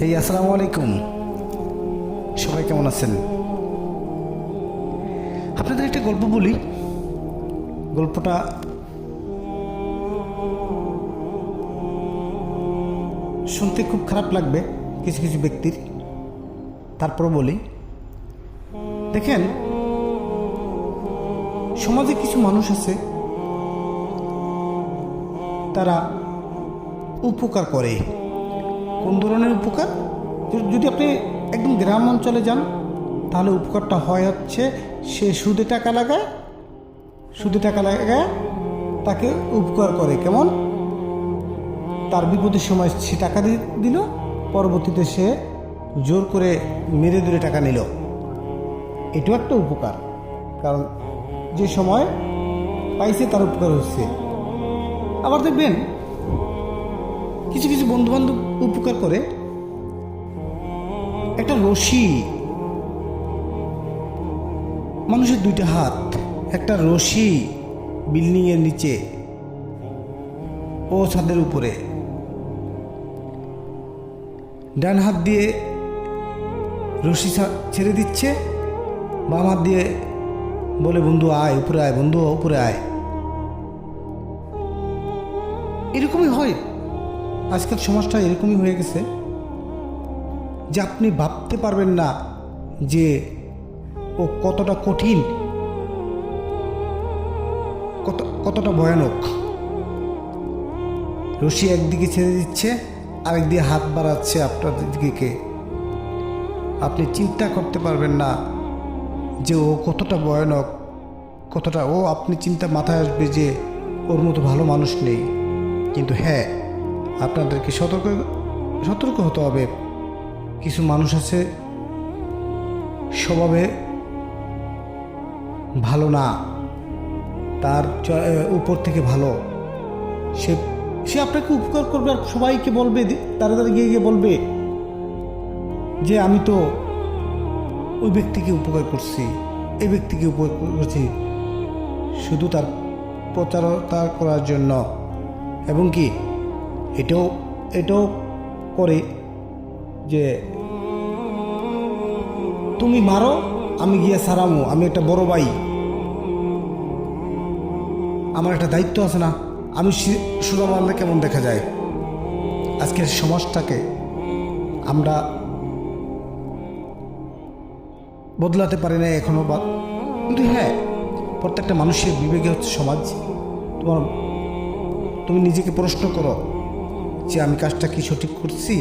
হেই আসসালামু আলাইকুম সবাই কেমন আছেন? আপনাদের একটা গল্প বলি। গল্পটা শুনতে খুব খারাপ লাগবে কিছু কিছু ব্যক্তির। তারপর বলি। দেখেন, সমাজে কিছু মানুষ আছে, তারা উপকার করে। কোন ধরনের উপকার? যদি- আপনি একদম গ্রাম অঞ্চলে যান, তাহলে উপকারটা হয় হচ্ছে সে সুদে টাকা লাগায়, সুদে টাকা লাগায় তাকে উপকার করে। কেমন? তার বিপদের সময় সে টাকা দিল, পরবর্তীতে সে জোর করে মেরে দূরে টাকা নিল। এটাও একটা উপকার। কারণ যে সময় পাইছে তার উপকার হচ্ছে। আবার দেখবেন কিছু কিছু বন্ধু বান্ধব উপকার করে। একটা রশি। মানুষের দুইটা হাত, একটা রশি বিল্ডিং এর নিচে ও ছাদের উপরে। ডান হাত দিয়ে রশি ছেড়ে দিচ্ছে, বাম হাত দিয়ে বলে, বন্ধু, আয়, উপরে আয়, বন্ধু, উপরে আয়। এরকমই হয়। আজকাল সমাজটা এরকমই হয়ে গেছে যে আপনি ভাবতে পারবেন না যে ও কতটা কঠিন, কত, কতটা ভয়ানক। রশি একদিকে ছেড়ে দিচ্ছে, আরেক দিয়ে হাত বাড়াচ্ছে আপনার দিকে। আপনি চিন্তা করতে পারবেন না যে ও কতটা ভয়ানক, কতটা, ও আপনি চিন্তা মাথায় আসবে যে ওর মতো ভালো মানুষ নেই। কিন্তু হ্যাঁ আপনাদেরকে সতর্ক সতর্ক হতে হবে। কিছু মানুষ আছে, স্বভাবে ভালো না। তার উপর থেকে ভালো। সে সে আপনাকে উপকার করবে আর সবাইকে বলবে তারা তাড়াতাড়ি গিয়ে গিয়ে বলবে যে, আমি তো ওই ব্যক্তিকে উপকার করছি এই ব্যক্তিকে উপকার করছি। শুধু তার প্রচারতা করার জন্য। এবং কি? এটাও এটাও করে যে, তুমি মারো, আমি গিয়ে সারামো, আমি একটা বড় ভাই। আমার একটা দায়িত্ব আছে না, আমি সি- সোজা মারলে কেমন দেখা যায়? আজকের সমাজটাকে আমরা বদলাতে পারি না এখনও বা, কিন্তু হ্যাঁ প্রত্যেকটা মানুষের বিবেকে হচ্ছে সমাজ। তোমার, তুমি নিজেকে প্রশ্ন করো যে আমি কাজটা কি সঠিক করছি?